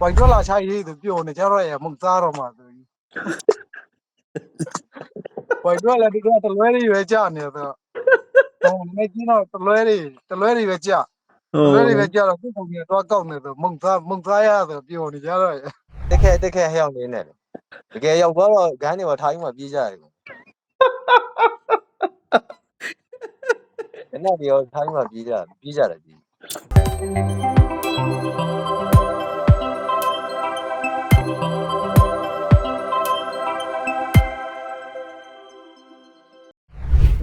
ဝိုင်ထွက်လာချိုက်ရေးသူပြောနေကြတော့ရမုံသားတော့မှာသူဝိုင်ထွက်လာဒီကတလွဲတွေရွယ်ကြနေတော့တော့မကြီးတော့တလွဲတွေတလွဲတွေပဲကြဟိုတလွဲတွေပဲကြတော့သူ့ပုံကြီးတော့ကောက်နေတော့မုံသားမုံသားရဆိုပြောနေကြတော့တက်ခဲတက်ခဲဟျောင်းနေနဲ့လေတကယ်ရောက်သွားတော့ဂန်းတွေပါထိုင်းမှပြေးကြတယ်ကွာအဲ့ဒီရောထိုင်းမှပြေးကြပြေးကြတယ်ဒီ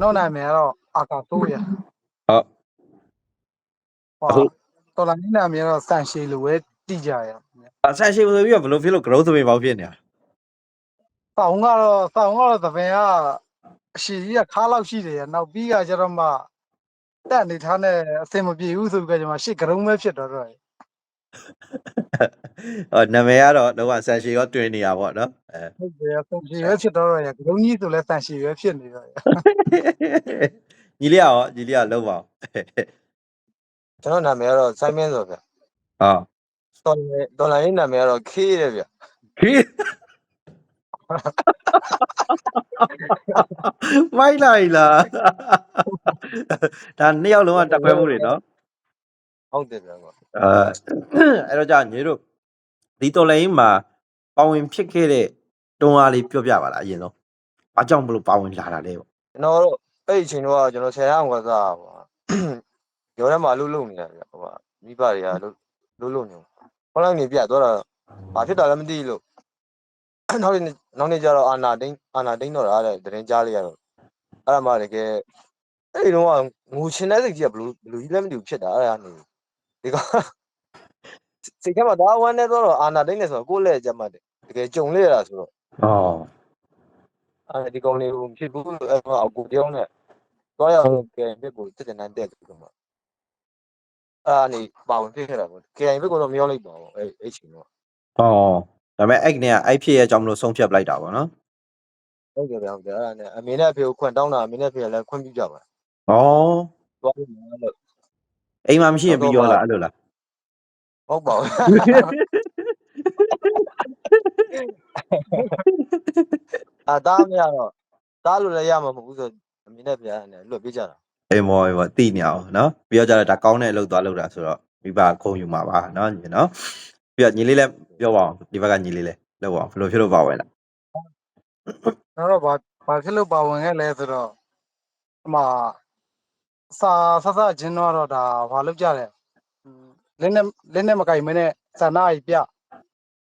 နောက်နိုင်မယ်တော့အာကာတိုးရဟုတ်ဟောတော်လာနေနာမယ်တော့စန်ရှည်လိုပဲတိကြရအဆန်ရှိဆိုပြီးတော့ဘယ်လိုဖြစ်လို့ growth သမီးပေါင်းဖြစ်နေတာ။တောင်ကတော့တောင်ကတော့သပင်ကအရှိကြီးကခါလောက်ရှိတယ်ရနောက်ပြီးကကျတော့မှတက်နေထားနဲ့အစင်မပြေဘူးဆိုပြီးကကျမှရှစ်ကရုံးပဲဖြစ်တော့တော့ ဟောနာမည်ကတော့တော့ဆန်ရှိရောတွင်နေတာပေါ့နော်အဲဟုတ်တယ်ဆန်ရှည်ပဲဖြစ်တော့တော့ရကရုံးကြီးဆိုလဲဆန်ရှည်ပဲဖြစ်နေတော့ရညီလေးရောညီလေးကလုံးပါကျွန်တော်နာမည်ကတော့စိုင်းမင်းဆိုဗျဟောတော်တယ်တော်လိုင်းနာမည်ကတော့ခေးတယ်ဗျခီးမိုက်လိုက်လားဒါနှစ်ယောက်လုံးကတက်ခွဲမှုတွေနော် ဟုတ်တယ်ဗျကွာအဲအဲ့တော့ကြာညီတို့ဒီတော်လိုင်းမှာပါဝင်ဖြစ်ခဲ့တဲ့တွန်းအားလေးပြောပြပါလားအရင်ဆုံးဘာကြောင့်မလို့ပါဝင်လာတာလဲပေါ့ကျွန်တော်တို့အဲ့ဒီအချိန်တော့ကျွန်တော်ဆယ်ရအောင်ကစားပါရောထဲမှာလှုပ်လှုပ်နေတာဗျဟိုကမိဘတွေကလှုပ်လှုပ်လှုပ်နေဟောလိုက်နေပြတော့ဘာဖြစ်တာလဲမသိလို့နောက်နေ့နောက်နေ့ကျတော့အာနာတိန်အာနာတိန်တော့အဲ့ဒါတရင်ကြားလိုက်ရတော့အဲ့ဒါမှတကယ်အဲ့ဒီတော့ငူချင်းတဲ့စိတ်ကြီးကဘလူးဘလူးကြီးလည်းမသိဘူးဖြစ်တာအဲ့ဒါနေ ဒီကစိတ်ထဲမှာဒါဝမ်းနေတော့အာနာတိန်နေဆိုတော့ကိုယ့်လက်ကြမ်းမှတ်တယ်တကယ်ကြုံလိုက်ရတာဆိုတော့ဩအဲ့ဒီကောင်လေးကိုဖြစ်ဘူးအဲ့တော့အကူတယောက်နဲ့တော့ရအောင်ကဲဘက်ကိုတက်တဲ့နိုင်တဲ့ကူတော့အာနေပါဝင်ဖြစ်ခဲ့တာပေါ့ကဲဘက်ကတော့မရောလိုက်ပါဘူးအဲ့အဲ့ချိန်တော့ဩဒါပေမဲ့အဲ့ကနေကအဲ့ဖြစ်ရဲ့အကြောင်းမလို့ဆုံးဖြတ်ပလိုက်တာပေါ့နော်ဟုတ်ကဲ့ဗျဟုတ်ကဲ့အဲ့ဒါနဲ့အမေနဲ့အဖေကိုခွင့်တောင်းတာအမေနဲ့အဖေကလည်းခွင့်ပြုကြပါဩသွားလို့မလို့ အိမ်မှာမရှိရင်ပြီးရောလားအဲ့လိုလားဟုတ်ပါဘူးအာတားမရတော့တားလို့လည်းရမှာမဟုတ်ဘူးဆိုအမေနဲ့အဖေကလည်းလွတ်ပေးကြတာအိမ်မော်အေးပေါ့တိနေအောင်နော်ပြီးတော့ကြတော့ဒါကောင်းတဲ့အလုပ်သွားလုပ်တာဆိုတော့မိဘခုံယူမှာပါနော်ညီနော်ပြီးတော့ညီလေးလည်းပြောပါအောင်ဒီဘက်ကညီလေးလည်းလောက်ပါအောင်ဘယ်လိုဖြစ်လို့ပါဝင်လားကျွန်တော်တော့ဘာဘာဖြစ်လို့ပါဝင်ခဲ့လဲဆိုတော့အမ စာဆဆချင်းတော့တော့ဒါဘာလုပ်ကြတယ်လင်းနဲ့လင်းနဲ့မကင်မနဲ့စန္ဒအိပြ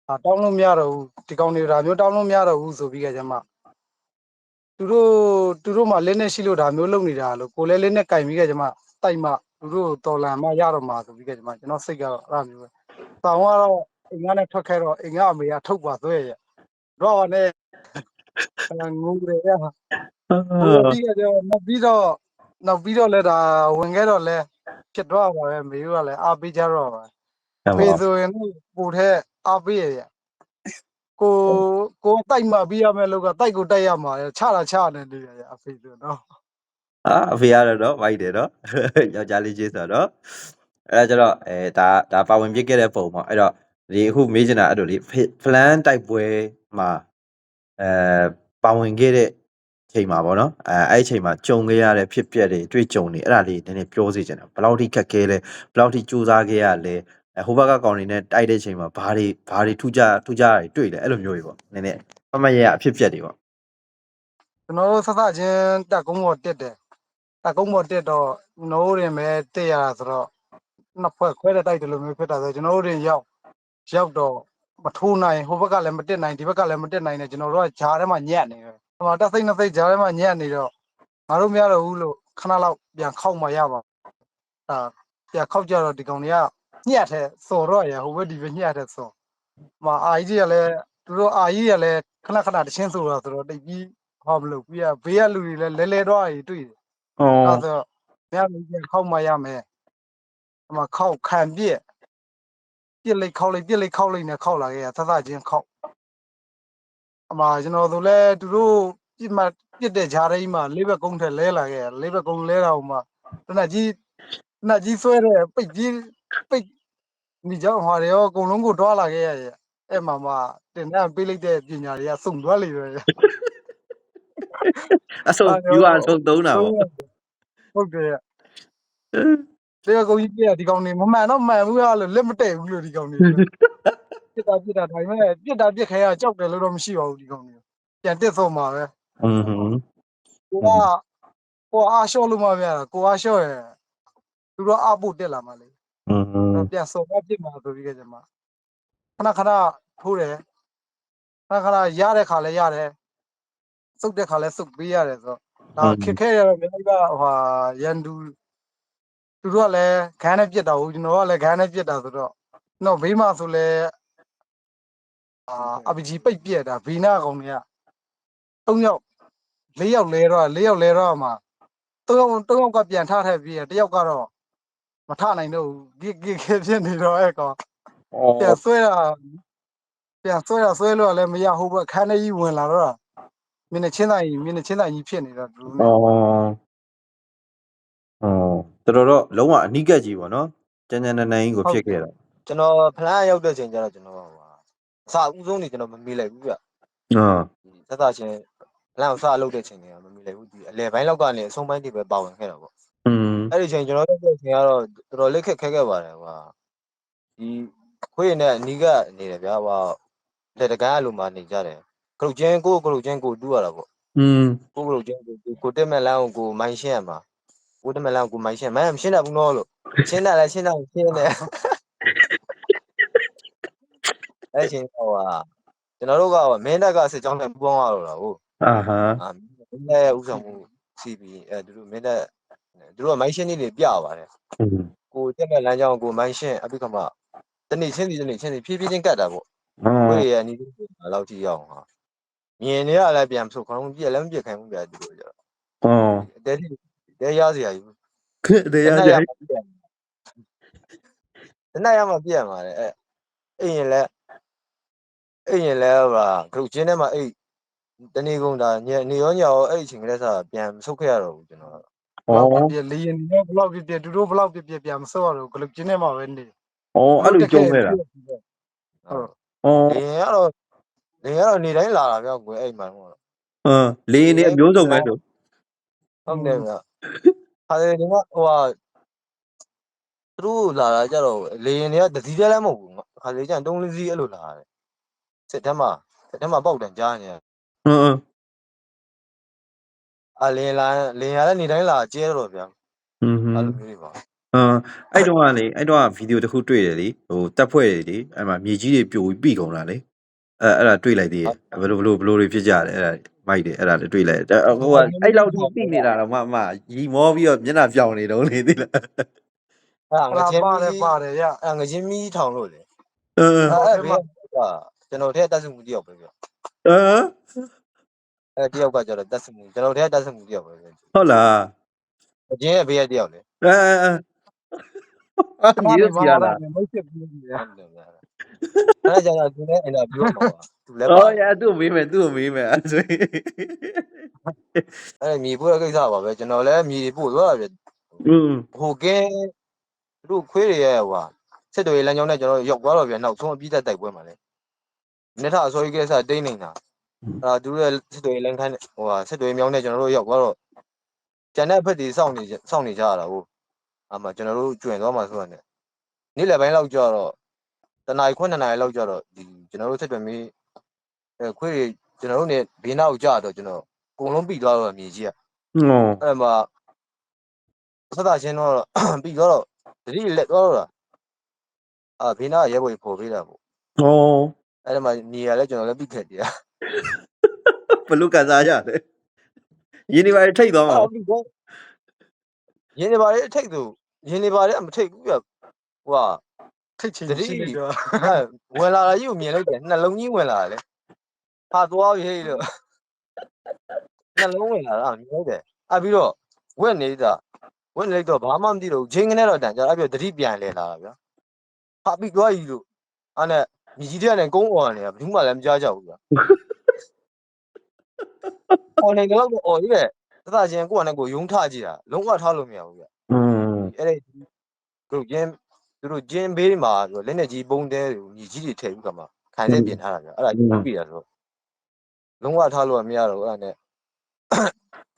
အာတောင်းလို့မရတော့ဘူးဒီကောင်တွေဒါမျိုးတောင်းလို့မရတော့ဘူးဆိုပြီးကြကျမသူတို့သူတို့မှလင်းနဲ့ရှိလို့ဒါမျိုးလုပ်နေတာလို့ကိုလည်းလင်းနဲ့ကင်ပြီးကြကျမတိုက်မှသူတို့တော်လန်မှရတော့မှာဆိုပြီးကြကျမကျွန်တော်စိတ်ကတော့အဲ့လိုမျိုးပဲတောင်းကတော့အိမ်ကနေထွက်ခဲ့တော့အိမ်ကအမေကထုတ်ပါသွဲရတော့နဲ့ငုံတယ်ရဟုတ်ပြီးတော့နောက်ပြီးတော့ နောက်ပြီးတော့လဲဒါဝင်ခဲ့တော့လဲဖြစ်တော့ပါပဲမေယူကလည်းအားပေးကြတော့ပါဖေးဆိုရင်ပူတဲ့အားပေးရရကိုကိုတိုက်မှပြီးရမယ်လို့ကတိုက်ကိုတိုက်ရမှာချတာချနေနေရအဖေဆိုတော့အာအဖေရတော့တော့ဝိုက်တယ်နော်ယောက်ျားလေးချင်းဆိုတော့အဲ့ဒါကျတော့အဲဒါဒါပါဝင်ပြစ်ခဲ့တဲ့ပုံပေါ့အဲ့တော့ဒီအခုမေးချင်တာအဲ့လိုလေဖလန်တိုက်ပွဲမှာအဲပါဝင်ခဲ့တဲ့ ချိန်မှာပေါ့နော်အဲအဲ့ဒီချိန်မှာကြုံခဲ့ရတဲ့ဖြစ်ပျက်တွေတွေ့ကြုံတွေအဲ့ဒါလေးနည်းနည်းပြောစီချင်တယ်ဘယ်လောက်ထိခက်ခဲလဲဘယ်လောက်ထိစူးစမ်းခဲ့ရလဲအဲဟိုဘက်ကကောင်တွေနဲ့တိုက်တဲ့ချိန်မှာဘာတွေဘာတွေထူးခြားထူးခြားတွေတွေ့လဲအဲ့လိုမျိုးတွေပေါ့နည်းနည်းမမရရအဖြစ်ပျက်တွေပေါ့ကျွန်တော်တို့ဆက်ဆက်ချင်းတက်ကုန်းပေါ်တက်တယ်တက်ကုန်းပေါ်တက်တော့ကျွန်တော်တို့ရင်ပဲတက်ရတာဆိုတော့နှစ်ဖွဲ့ခွဲတဲ့တိုက်တယ်လို့မျိုးဖြစ်တာဆိုကျွန်တော်တို့ရင်ရောက်ရောက်တော့မထိုးနိုင်ဟိုဘက်ကလည်းမတက်နိုင်ဒီဘက်ကလည်းမတက်နိုင်နဲ့ကျွန်တော်တို့ကဂျားထဲမှာညက်နေတယ်ဟိုမှာတက်စိတ်နှစ်စိတ်ဂျားထဲမှာညက်နေတော့ငါတို့မရတော့ဘူးလို့ခဏလောက်ပြန်ခောက်မှရပါအာပြန်ခောက်ကြတော့ဒီကောင်တွေကညက်တယ်စော်တော့ရဟိုဘက်ဒီဘက်ညက်တယ်စော်မအာကြီးကလည်းသူတို့အာကြီးကလည်းခဏခဏတချင်းဆိုတော့ဆိုတော့တိတ်ပြီးဟောမလို့ပြီးရဘေးကလူတွေလည်းလဲလဲတော့ရတွေ့တယ်ဩအဲ့ဆိုတော့ညလူပြန်ခောက်မှရမယ်အမခောက်ခံပြက်ပြက်လိုက်ခောက်လိုက်ပြက်လိုက်ခောက်လိုက်နဲ့ခောက်လာခဲ့ရသသချင်းခောက် အမကျွန်တော်တို့လည်းသူတို့ပြစ်မှပြစ်တဲ့ဂျားရိမ်းမှာလေးဘက်ကုန်းထက်လဲလာခဲ့ရလေးဘက်ကုန်းလဲတာဟိုမှာတနက်ကြီးတနက်ကြီးဆွဲတဲ့ပိတ်ကြီးပိတ်ဒီကြောင့်ဟာတွေရောအကုန်လုံးကိုတွားလာခဲ့ရတယ်အဲ့မှာမှတင်တန်းပေးလိုက်တဲ့ပညာတွေကစုံသွားလိမ့်မယ်အဆုံး you အဆုံးသုံးတာပေါ့ဟုတ်တယ်တရားကုန်ကြီးပြဒီကောင်နေမမှန်တော့မှန်ဘူးလားလို့လက်မတည့်ဘူးလို့ဒီကောင်နေ ပြစ်တာပြစ်တာဒါပေမဲ့ပြစ်တာပြစ်ခဲရကြောက်တယ်လို့တော့မရှိပါဘူးဒီကောင်နေပြန်တက်ဆုံးမှာပဲ อืมฮึ ကိုကကိုအားလျှော့လို့မပြတာကိုအားလျှော့ရသူတို့အဖို့တက်လာမှလေ อืมฮึ တော့ပြန်စုံမပြစ်မှာဆိုပြီးကြမှာခဏခဏထိုးတယ်ခဏခဏရတဲ့ခါလဲရတယ်စုပ်တဲ့ခါလဲစုပ်ပေးရတယ်ဆိုတော့ဒါခက်ခဲရတော့မြန်မာကဟိုရန်သူသူတို့ကလည်းခန်းနဲ့ပြစ်တာဟုတ်ကျွန်တော်ကလည်းခန်းနဲ့ပြစ်တာဆိုတော့တော့ဘေးမှာဆိုလဲ အာအပကြီးပိတ်ပြက်တာဗီနာကောင်တွေက၃ယောက်၄ယောက်လဲတော့၄ယောက်လဲတော့မှ၃ယောက်၃ယောက်ကပြန်ထထည့်ပြီးတယောက်ကတော့မထနိုင်တော့ဘူးဂစ်ဂစ်ဖြစ်နေတော့အဲ့ကောင်ပြန်ဆွဲတာပြန်ဆွဲတာဆွဲလို့လည်းမရဟုတ်ဘူးခန်းထဲကြီးဝင်လာတော့မင်းနဲ့ချင်းတိုင်းမင်းနဲ့ချင်းတိုင်းကြီးဖြစ်နေတော့သူအော်အော်တော်တော်လုံးဝအနီးကပ်ကြီးပေါ့နော်ကျန်ကျန်နန်းနန်းကြီးကိုဖြစ်ခဲ့တာကျွန်တော်ဖလန်းရောက်တဲ့ချိန်ကျတော့ကျွန်တော် အစအဦးဆုံးနေကျွန်တော်မမေးလိုက်ဘူးဗျ အာ သက်သာချင်းဖလန်းကိုစလုပ်တဲ့ချိန်ကမမေးလိုက်ဘူးဒီအလဲပိုင်းလောက်ကနေအဆုံးပိုင်းတွေပဲပါဝင်ခဲ့တာပေါ့ อืม အဲ့ဒီချိန်ကျွန်တော်ရောက်တဲ့ချိန်ကတော့တော်တော်လေးခက်ခဲခဲ့ပါတယ်ကွာဒီခွေးနဲ့အနီးကနေတယ်ဗျာဟောလက်တကန်းအလိုမှနေကြတယ်ကလုတ်ချင်းကိုကလုတ်ချင်းကိုတူးရတာပေါ့ อืม ကိုကလုတ်ချင်းကိုကိုတက်မဲ့လမ်းကိုကိုမိုင်းရှင်းရမှာကိုတက်မဲ့လမ်းကိုမိုင်းရှင်းမိုင်းမရှင်းတတ်ဘူးနော်လို့ရှင်းတယ်လဲရှင်းတယ်ရှင်းတယ် အဲ့ချိန်ကဟိုကကျွန်တော်တို့ကဟိုမင်းတက်ကစစ်ကြောင်းနဲ့ပူးပေါင်းရတော့တာကိုအာဟာမင်းတက်ရဲ့ဥဆောင်မှုစီပီအဲသူတို့မင်းတက်သူတို့ကမိုင်းရှင်းလေးတွေပြပါတယ်ကိုတက်တဲ့လမ်းကြောင်းကိုမိုင်းရှင်းအပိကမတနေ့ချင်းစီတနေ့ချင်းစီဖြည်းဖြည်းချင်းကတ်တာပေါ့ကိုရရနီးလောက်ကြည့်ရအောင်ဟာမြင်နေရလဲပြန်ဆိုခေါင်းပြက်လည်းမပြက်ခိုင်းဘူးပြတူလို့ကြတော့ဟုတ်တဲတဲရစရာကြီးခဲ့တဲရစရာကြီးတနက်ရမှပြက်မှာလေအဲအင်းရင်လည်း အိတ်ရင်လဲဟိုကရုပ်ချင်းထဲမှာအိတ်တနေ့ကုန်တာညနေရောညရောအဲ့ဒီအချိန်ကလေးစားပြန်မဆုတ်ခဲ့ရတော့ဘူးကျွန်တော်အော်ဟုတ်ပြလေရင်တော့ဘလောက်ပြပြသူတို့ဘလောက်ပြပြပြန်မဆုတ်ရတော့ဂလုတ်ချင်းထဲမှာပဲနေအော်အဲ့လိုကြုံခဲ့တာဟုတ်အော်လေရင်ကတော့လေရင်ကတော့နေတိုင်းလာတာပြောကွယ်အဲ့မှာတော့ဟမ်လေရင်နေအမျိုးစုံပဲဆိုဟုတ်တယ်ဗျအဲ့ဒီကဟိုဟာသူတို့လာတာကြတော့လေရင်တွေကတစည်းတည်းလည်းမဟုတ်ဘူးခါလေကျရင်၃လစီးအဲ့လိုလာတယ် စစ်ထဲမှာစစ်ထဲမှာပေါက်တန်ကြားနေတယ်အင်းအင်းအလင်းလာလင်းရလည်းနေတိုင်းလာကျဲတော့ဗျာอืมအဲ့လိုမျိုးတွေပါအင်းအဲ့တော့ကလေအဲ့တော့ကဗီဒီယိုတစ်ခုတွေ့တယ်လေဟိုတက်ဖွဲ့တွေလေအဲ့မှာမြေကြီးတွေပြိုပြီးပြီကုန်တာလေအဲ့အဲ့ဒါတွေ့လိုက်သေးတယ်ဘယ်လိုဘယ်လိုဘယ်လိုတွေဖြစ်ကြတယ်အဲ့ဒါမိုက်တယ်အဲ့ဒါလည်းတွေ့လိုက်တယ်ဟိုကအဲ့လောက်ထိသိနေတာတော့မှအမရီမောပြီးတော့မျက်နှာပြောင်နေတော့လေသိလားအဲ့ငဟာချင်းပါတယ်မီးပါတယ်ရအဲ့ငချင်းမီးထောင်လို့လေအင်းအဲ့ဘေးက ကျွန်တော်ထဲတက်စုမှုတယောက်ပဲဗျအင်းအဲ့တယောက်ကကျတော့တက်စုမှုကျွန်တော်ထဲတက်စုမှုတယောက်ပဲဗျဟုတ်လားအချင်းရဲ့ဘေးကတယောက်လေအဲအဲအာမြေရစီရလားမိတ်ဆက်ပြီးနေရဟုတ်တယ်ဗျအဲ့ဒါကြောင့်သူလည်းအင်တာဗျူးမှာပါသူလည်းပါအော်ရသူ့မေးမယ်သူ့မေးမယ်အဲ့ဆိုရင်အဲ့မြေပို့တဲ့ကိစ္စပါပဲကျွန်တော်လည်းမြေပို့သွားတာဗျอืมဟိုကင်းသူတို့ခွေးတွေရဲ့ဟိုဟာစစ်တွေလမ်းကြောင်းနဲ့ကျွန်တော်ရောက်သွားတော့ဗျနောက်ဆုံးအပြည့်သက်တိုက်ပွဲမှာလေ နေထအစိုးရကစားတိတ်နေတာအဲ့ဒါသူတို့ရဲ့စစ်တွေလန်ခန်းဟိုဟာစစ်တွေမြောင်းနေကျွန်တော်တို့ရောက်သွားတော့ကျန်တဲ့ဖက်တွေစောင့်နေစောင့်နေကြရတာဟုတ်အမှကျွန်တော်တို့ကျွင်သွားမှာဆိုရနဲ့နေ့လယ်ပိုင်းလောက်ကျတော့တနင်္လာခွန်းတနင်္လာလောက်ကျတော့ဒီကျွန်တော်တို့စစ်တွေမြေအဲခွေးတွေကျွန်တော်တို့နေဘေးနောက်ကျတော့ကျွန်တော်အကုန်လုံးပြီးသွားတော့မြေကြီးอ่ะဟုတ်အဲ့မှာဆက်တာချင်းတော့ပြီးတော့တတိလက်သွားတော့အာဘေးနောက်ရဲဘော်ကြီးပေါ်ပေးတာပေါ့ဟုတ် အဲ့ဒါမှညီရလဲကျွန်တော်လည်းပြီးခဲ့တယ်ဘယ်လိုကန်စားကြလဲရင်းနေပါထိတ်သွားမှာအဲ့ပြီးတော့ရင်းနေပါလေအထိတ်သူရင်းနေပါလေမထိတ်ဘူးပြဟိုဟာထိတ်ချင်ရှိနေတော့အဲ့ဝင်လာတာကြီးကိုမြင်လိုက်တယ်နှလုံးကြီးဝင်လာတယ်လေဟာသွားပြီဟေးလို့နှလုံးဝင်လာတာမြင်လိုက်တယ်အဲ့ပြီးတော့ဝက်နေတာဝက်နေလိုက်တော့ဘာမှမသိတော့ချင်းကနေတော့တန်ကြအဲ့ပြီးတော့တတိပြန်လဲလာတာဗျာဟာပြီးသွားပြီလို့အဲ့နဲ့ မြကြီးတွေကလည်းကုန်းအော်နေရဘယ်သူမှလည်းမကြားကြဘူးဗျာအော်နေတော့အော်ကြီးပဲတသချင်းကိုကနဲ့ကိုယုံထကြည့်တာလုံးဝထားလို့မရဘူးဗျာอืมအဲ့ဒါသူတို့ကျင်းသူတို့ကျင်းဘေးမှာဆိုလက်နဲ့ကြီးပုံတဲတွေမြကြီးတွေထည့်ပြီးကမှခိုင်နေပြင်ထားတာဗျာအဲ့ဒါကြီးပြီးတာဆိုလုံးဝထားလို့မရတော့ဘူးအဲ့ဒါနဲ့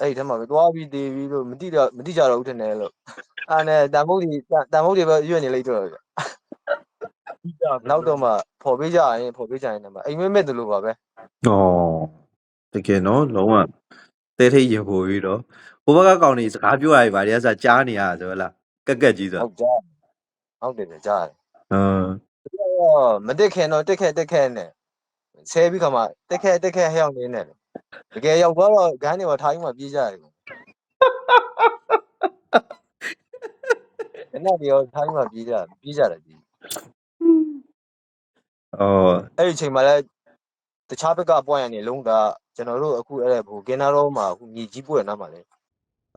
အဲ့ဒီထက်မှာပဲသွားပြီးတေးပြီးလို့မတိတော့မတိကြတော့ဦးထင်တယ်လို့အဲ့ဒါနဲ့တန်ဖို့တွေတန်ဖို့တွေပဲရွံ့နေလိုက်တော့ဗျာ နောက်တော့မှဖော်ပေးကြရင်ဖော်ပေးကြရင်တော့အိမ်မက်မဲ့တယ်လို့ပါပဲဩတကယ်နော်လုံးဝတဲထိတ်ရင်ပို့ပြီးတော့ဟိုဘက်ကကောင်နေစကားပြောရပြီဗါတွေကစကြားနေရတာဆိုလားကက်ကက်ကြီးဆိုဟုတ်ကြားဟုတ်တယ်ဗျကြားတယ်ဟမ်တော့မတက်ခင်တော့တက်ခဲ့တက်ခဲ့နဲ့ဆဲပြီးခါမှတက်ခဲ့တက်ခဲ့ဟဲ့အောင်နေနဲ့တကယ်ရောက်သွားတော့ဂန်းတွေမှာထားပြီးမှပြေးကြတယ်ကွအဲ့ဒါတွေရောထားပြီးမှပြေးကြပြေးကြတယ် ကြီးဩအဲ့ဒီအချိန်မှာလည်းတခြားဘက်ကပွိုင်းရနေလုံးကကျွန်တော်တို့အခုအဲ့ဟိုကင်နာရောမှာအခုမြေကြီးပွက်နားမှာလေ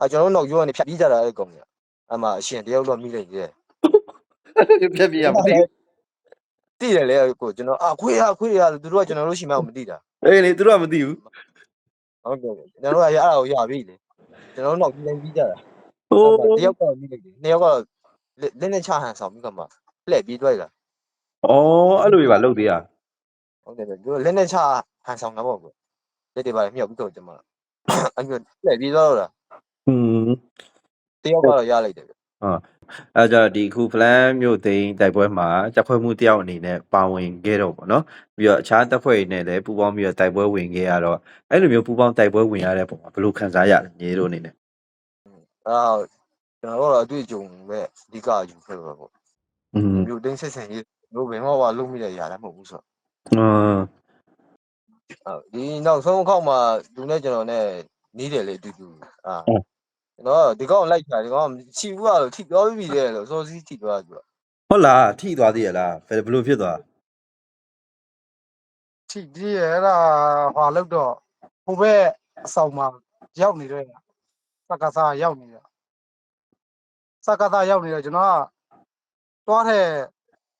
အဲကျွန်တော်တို့နောက်ရောကနေဖြတ်ပြေးကြတာအဲ့ကောင်ကြီးအဲ့မှာအရှင်တယောက်တော့မိလိုက်သေးတယ်ပြက်ပြရမသိတိတယ်လေကိုကျွန်တော်အခွေရခွေရသူတို့ကကျွန်တော်တို့ရှိမှမသိတာအေးလေသူတို့ကမသိဘူးဟုတ်ကဲ့ကျွန်တော်တို့ကရအဲ့ဒါကိုရပြီလေကျွန်တော်တို့နောက်ပြီးတိုင်းပြီးကြတာဟိုအဲ့မှာတယောက်ကတော့မိလိုက်တယ်နှစ်ယောက်ကတော့လက်နဲ့ချဟန်ဆောင်ပြီးကမှလှည့်ပြီးတွိုက်လာ ဩအဲ့လိုကြီးပါလုပ်သေးရဟုတ်တယ်ဗျသူတို့လက်နဲ့ချဟန်ဆောင်တာပေါ့ကွလက်တွေပါမြောက်ပြီးတော့ကျွန်မအဲ့လိုလှည့်ပြီးတော့တာဟွန်းတယောက်ကတော့ရလိုက်တယ်ဗျအဲကြတော့ဒီခု plan မြို့သိမ်းတိုက်ပွဲမှာတပ်ဖွဲ့မှုတယောက်အနေနဲ့ပါဝင်ခဲ့တော့ပေါ့နော်ပြီးတော့အခြားတပ်ဖွဲ့တွေနဲ့လည်းပူးပေါင်းပြီးတော့တိုက်ပွဲဝင်ခဲ့ရတော့အဲ့လိုမျိုးပူးပေါင်းတိုက်ပွဲဝင်ရတဲ့ပုံမှာဘယ်လိုခံစားရလဲညီတို့အနေနဲ့အာကျွန်တော်တို့ကတော့အတွေ့အကြုံပဲအဓိကယူခဲ့ပါပေါ့อืมမြို့သိမ်းဆက်ဆံရေး တို့ဘယ်မှမလုံးမိတဲ့ຢာလည်းမဟုတ်ဘူးဆိုအာတော့ဒီနောက်ဆုံးအခေါက်မှာသူနဲ့ကျွန်တော်နဲ့နီးတယ်လေအတူတူအာကျွန်တော်ဒီကောင်လိုက်တာဒီကောင်ချီဘူးကတော့ထိပြောပြီးပြီလေလို့စောစီးထိသွားသူကဟုတ်လားထိသွားသေးရလားဘယ်ဘယ်လိုဖြစ်သွားထိကြီးရအဲ့ဒါဟွာလောက်တော့ဟိုဘက်အဆောင်မှာရောက်နေတဲ့စကားစားရောက်နေတာစကားစားရောက်နေတော့ကျွန်တော်ကတွားတဲ့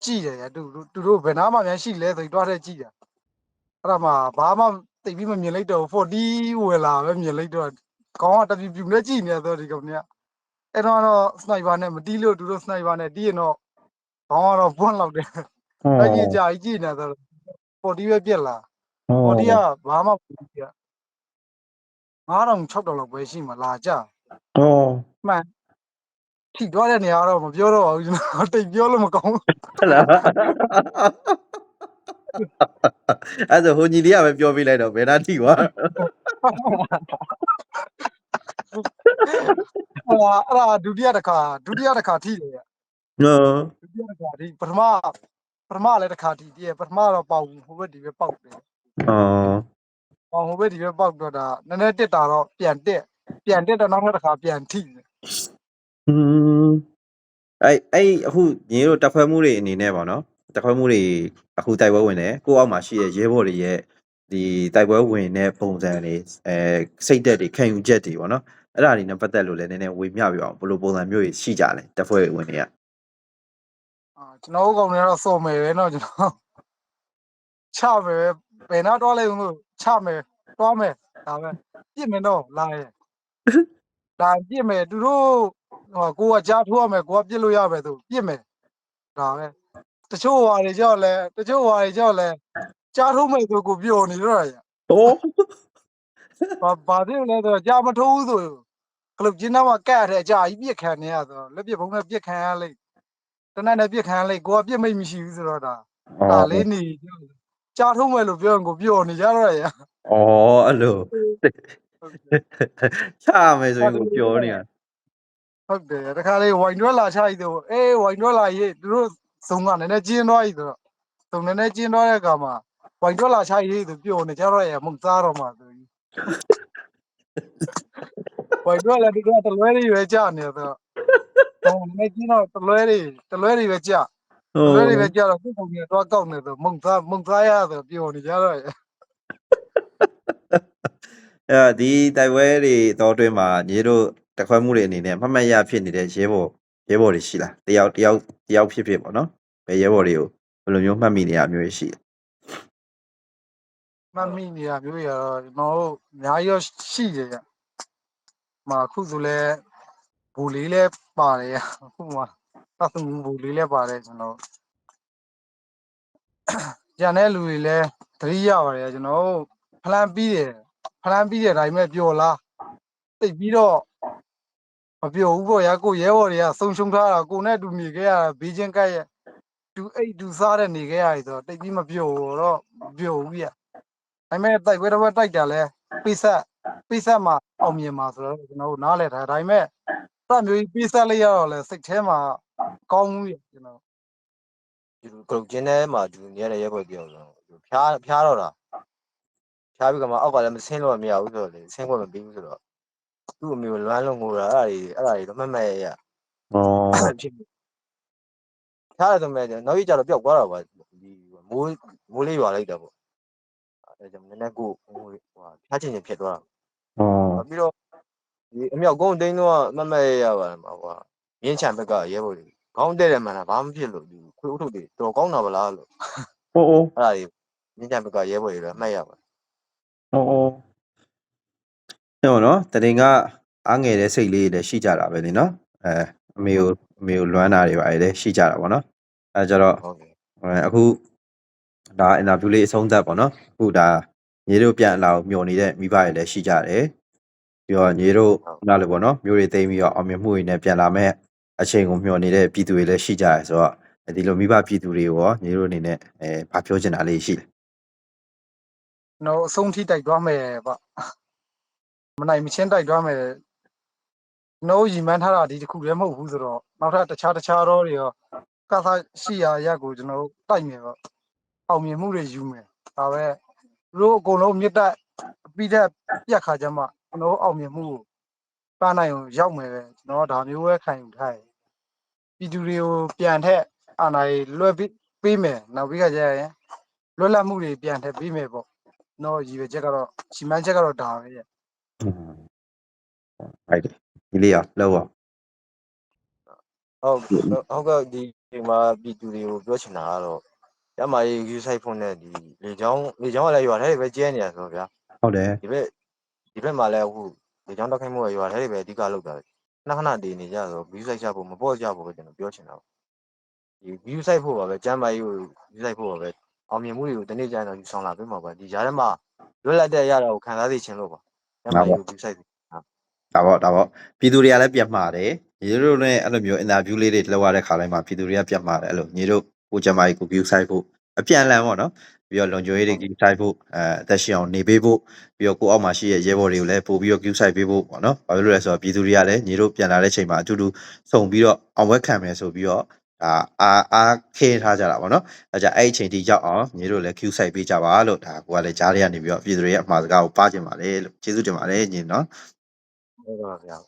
ကြည့်တယ်ရသူသူတို့ဘယ်နားမှများရှိလဲဆိုပြီးတွားတဲ့ကြည့်တယ်အဲ့ဒါမှဘာမှသိပြီးမမြင်လိုက်တော့40ဝယ်လာပဲမြင်လိုက်တော့ကောင်းကတပြူပြူနဲ့ကြည့်နေတော့ဒီကောင်ကအဲ့တော့တော့စနိုက်ပါနဲ့မတီးလို့သူတို့စနိုက်ပါနဲ့တီးရင်တော့ခေါင်းကတော့ဘွန်းလောက်တယ်ဩအဲ့ကြီးကြာကြီးကြည့်နေတော့40ပဲပြက်လာ40ကဘာမှမဖြစ်ပြ9000 6000လောက်ပဲရှိမှလာကြဩမှန် ထိသွားတဲ့နေရာတော့မပြောတော့ပါဘူးကျွန်တော်တိတ်ပြောလို့မကောင်းဘူးဟုတ်လားအဲ့ဒါဟိုညီလေးကပဲပြောပြလိုက်တော့ဘယ်နာထိသွားဟိုအဲ့ဒါဒုတိယတစ်ခါဒုတိယတစ်ခါထိတယ်ရနော်ဒုတိယတစ်ခါထိပထမပထမလည်းတစ်ခါထိတည်းပထမတော့ပေါက်ဟိုဘက်ဒီဘက်ပေါက်တယ်ဩပေါက်ဟိုဘက်ဒီဘက်ပေါက်တော့ဒါနည်းနည်းတက်တာတော့ပြန်တက်ပြန်တက်တော့နောက်ထပ်တစ်ခါပြန်ထိတယ် อืมအဲ့အဲ့အခုညီတို့တပ်ဖွဲ့မှုတွေအနေနဲ့ပေါ့နော်တပ်ဖွဲ့မှုတွေအခုတိုက်ပွဲဝင်တယ်ကိုယ့်အောက်မှာရှိတဲ့ရဲဘော်တွေရဲ့ဒီတိုက်ပွဲဝင်တဲ့ပုံစံတွေအဲစိတ်သက်တွေခံယူချက်တွေပေါ့နော်အဲ့ဒါတွေနဲ့ပတ်သက်လို့လည်းနည်းနည်းဝေမျှပြအောင်ဘယ်လိုပုံစံမျိုးတွေရှိကြလဲတပ်ဖွဲ့ဝင်တွေက အာကျွန်တော်တို့ကောင်တွေကတော့စော်မယ်ပဲเนาะကျွန်တော်ချမယ်ပဲဘယ်နာတော့လဲလို့ချမယ်တွားမယ်ဒါပဲပြစ်မယ်တော့လာရဲ့ လာပြစ်မယ်သူတို့ဟိုကိုကကြားထိုးရမယ်ကိုကပြစ်လို့ရမယ်ဆိုပြစ်မယ်ဒါပဲတချို့ဟာတွေကြောက်လဲတချို့ဟာတွေကြောက်လဲကြားထိုးမယ်ဆိုကိုပျော်နေတော့ရဟိုဘာဘာတွေလဲဆိုကြားမထိုးဘူးဆိုကလုတ်ကျင်းတော့ကကဲ့တဲ့အကြာကြီးပြစ်ခံနေရဆိုလက်ပြဘုံနဲ့ပြစ်ခံရလိမ့်တနက်နဲ့ပြစ်ခံရလိမ့်ကိုကပြစ်မိတ်မရှိဘူးဆိုတော့ဒါဒါလေးနေကြားထိုးမယ်လို့ပြောရင်ကိုပျော်နေကြတော့ရဩအဲ့လို ချရမယ်ဆိုရင်ကိုပြောနေရဟုတ်တယ်တခါလေးဝိုင်တွက်လာချလိုက်တော့အေးဝိုင်တွက်လာရေးသူတို့စုံကနည်းနည်းကျင်းသွားပြီဆိုတော့စုံနည်းနည်းကျင်းသွားတဲ့အခါမှာဝိုင်တွက်လာချရေးသူပြောနေကြတော့ရမုံသားတော့မှဆိုပြီးဝိုင်တွက်လာဒီကတလွဲတွေပဲကြာနေတော့စုံနည်းနည်းကျင်းတော့တလွဲတွေတလွဲတွေပဲကြာဟိုတလွဲတွေပဲကြာတော့သူ့ပုံကြီးတော့ကောက်နေတော့မုံသားမုံသားရဆိုပြောနေကြတော့ ရအဲဒီတိုက်ပွဲတွေတော့အတွင်းမှာညီတို့တခွဲမှုတွေအနေနဲ့မမှတ်ရဖြစ်နေတဲ့ရဲဘော်ရဲဘော်တွေရှိလားတယောက်တယောက်တယောက်ဖြစ်ဖြစ်ပေါ့နော်ဘယ်ရဲဘော်တွေကိုဘယ်လိုမျိုးမှတ်မိနေရမျိုးတွေရှိလဲမတ်မိနေရမျိုးရတော့ကျွန်တော်တို့အများကြီးရောရှိတယ်ရ။မှာအခုဆိုလဲဘူလေးလဲပါတယ်ရအခုမှသတ်သူဘူလေးလည်းပါတယ်ကျွန်တော်ကျန်တဲ့လူတွေလည်းသတိရပါတယ်ကျွန်တော်ဖလန်ပြီးတယ် ဖလန်ပြီးတယ်ဒါပေမဲ့ပျော်လားတိတ်ပြီးတော့မပျော်ဘူးပေါ့ရာကိုရဲဘော်တွေကဆုံရှုံထားတာကိုနဲ့အတူနေခဲ့ရတာဘေးချင်းကပ်ရဲ့တူအိတ်တူစားတဲ့နေခဲ့ရတယ်ဆိုတော့တိတ်ပြီးမပျော်တော့မပျော်ဘူးပြဒါပေမဲ့တိုက်ပွဲတစ်ပွဲတိုက်တာလဲပိဆက်ပိဆက်မှာအောင်မြင်မှာဆိုတော့ကျွန်တော်တို့နားလဲထားဒါပေမဲ့အဲ့မျိုးကြီးပိဆက်လိုက်ရတော့လဲစိတ်ထဲမှာကောင်းမှုရကျွန်တော်ဒီလိုကလုတ်ကျင်းထဲမှာဒီနေရတဲ့ရဲဘော်ပြောင်းဆိုဖျားဖျားတော့တာ ဖျားပြီးကမှအောက်ကလည်းမဆင်းလို့မရဘူးဆိုတော့လေဆင်းခွင့်မပေးဘူးဆိုတော့သူ့အမျိုးလွမ်းလုံးငိုတာအဲ့ဒါတွေအဲ့ဒါတွေတော့မတ်မတ်ရရဩဖြစ်နေဖျားတယ်ဆိုမဲ့နောက်ကြီးကျတော့ပျောက်သွားတာပါဒီမိုးမိုးလေးရွာလိုက်တာပေါ့အဲကြောင့်နည်းနည်းကိုဟိုဟာဖျားချင်ချင်ဖြစ်သွားတာဩပြီးတော့ဒီအမြောက်ကုန်းတင်းတော့မတ်မတ်ရရပါတယ်မှာဟိုမြင်းချံဘက်ကရဲဘော်တွေခေါင်းတဲ့တယ်မှန်တာဘာမှဖြစ်လို့ဒီခွေးဥထုပ်တွေတော်ကောင်းတာဗလားလို့ဩဩအဲ့ဒါတွေမြင်းချံဘက်ကရဲဘော်တွေလည်းအမှတ်ရပါတယ် ဩဩဟဲ့နော်တရင်က အားငယ်တဲ့စိတ်လေးတွေလည်း ရှိကြတာပဲလေနော် အဲ အမေကိုအမေကို လွမ်းတာတွေပါလေလည်း ရှိကြတာပေါ့နော် အဲကြတော့ ဟုတ်ကဲ့အဲ အခု ဒါ အင်တာဗျူးလေး အဆုံးသတ်ပေါ့နော် အခု ဒါ ညီတို့ ပြန်လာအောင်မျှော်နေတဲ့ မိဘတွေလည်း ရှိကြတယ် ပြီးတော့ ညီတို့နားလေပေါ့နော်မျိုးတွေသိမ်းပြီးတော့ အောင်မြင်မှုတွေနဲ့ ပြန်လာမဲ့အချိန်ကို မျှော်နေတဲ့ ပြည်သူတွေလည်း ရှိကြတယ်ဆိုတော့ ဒီလို မိဘပြည်သူတွေကိုရော ညီတို့အနေနဲ့ အဲ ဘာပြောချင်တာလေး ရှိလဲ ကျွန်တော်အဆုံးထိတိုက်သွားမယ်ဗျမနိုင်မချင်းတိုက်သွားမယ်ကျွန်တော်ရီမန်းထားတာဒီတစ်ခုတည်းမဟုတ်ဘူးဆိုတော့နောက်ထပ်တခြားတခြားတော့တွေရောကစားရှိရာရက်ကိုကျွန်တော်တိုက်မယ်ပေါ့အောင်မြင်မှုတွေယူမယ်ဒါပဲသူတို့အကုန်လုံးမြစ်တက်ပြီးတဲ့ပြက်ခါကျမှကျွန်တော်အောင်မြင်မှုကိုပန်းနိုင်အောင်ရောက်မယ်ပဲကျွန်တော်ဒါမျိုးပဲခံယူထားတယ်ပြည်သူတွေကိုပြန်ထက်အာဏာရေးလွှဲပြီးပေးမယ်နောက်ပြီးခါကျရင်လွတ်လပ်မှုတွေပြန်ထက်ပေးမယ်ပေါ့ နော်ရည်ရွယ်ချက်ကတော့ရှီမန်းချက်ကတော့ဒါပဲရဲ့ဟုတ်တယ်ဒီလေးရောလောက်ရောဟုတ်ဟုတ်ကဲ့ဒီဒီမှာပြည်သူတွေကိုပြောချင်တာကတော့ရမရေးယူဆိုင်ဖုန်းနဲ့ဒီလေချောင်းလေချောင်းကလည်းရွာထဲတွေပဲကျဲနေတာဆိုတော့ဗျာဟုတ်တယ်ဒီဘက်ဒီဘက်မှာလည်းအခုလေချောင်းတက်ခိုင်းမှုကရွာထဲတွေပဲအဓိကလောက်တာခဏခဏတည်နေကြဆိုယူဆိုင်ချဖို့မပေါ့ကြဖို့ပဲကျွန်တော်ပြောချင်တာပေါ့ဒီယူဆိုင်ဖို့ပါပဲကျမ်းမာရေးကိုယူဆိုင်ဖို့ပါပဲ အောင်မြင်မှုတွေကိုတနေ့ကျရင်တော့ယူဆောင်လာပေးမှာပါဒီကြားထဲမှာလွတ်လပ်တဲ့ရတာကိုခံစားသိချင်လို့ပါကျမ်းမာရေးကိုယူဆိုင်ဒါပေါ့ဒါပေါ့ပြည်သူတွေကလည်းပြတ်မှားတယ်ညီတို့လည်းအဲ့လိုမျိုးအင်တာဗျူးလေးတွေလောက်ရတဲ့ခါတိုင်းမှာပြည်သူတွေကပြတ်မှားတယ်အဲ့လိုညီတို့ကိုကြမ်းမာကြီးကို view site ဖို့အပြန်အလှန်ပေါ့နော်ပြီးတော့လုံခြုံရေးတွေ view site ဖို့အဲအသက်ရှင်အောင်နေပေးဖို့ပြီးတော့ကိုအောက်မှာရှိတဲ့ရဲဘော်တွေကိုလည်းပို့ပြီးတော့ view site ပေးဖို့ပေါ့နော်ဘာဖြစ်လို့လဲဆိုတော့ပြည်သူတွေကလည်းညီတို့ပြန်လာတဲ့ချိန်မှာအတူတူစုံပြီးတော့အောင်ဝက်ခံမယ်ဆိုပြီးတော့ ဒါအာအားခဲထားကြတာပေါ့နော်အဲကြအဲ့ဒီအချိန်ထိရောက်အောင်ညီတို့လည်း queue site ပေးကြပါလို့ဒါကိုကလည်းကြားရကနေပြီးတော့ပြည်သူတွေရဲ့အမှားစကားကိုပါကျင်ပါတယ်လို့ကျေးဇူးတင်ပါတယ်ညီနော်ဟုတ်ပါဗျာ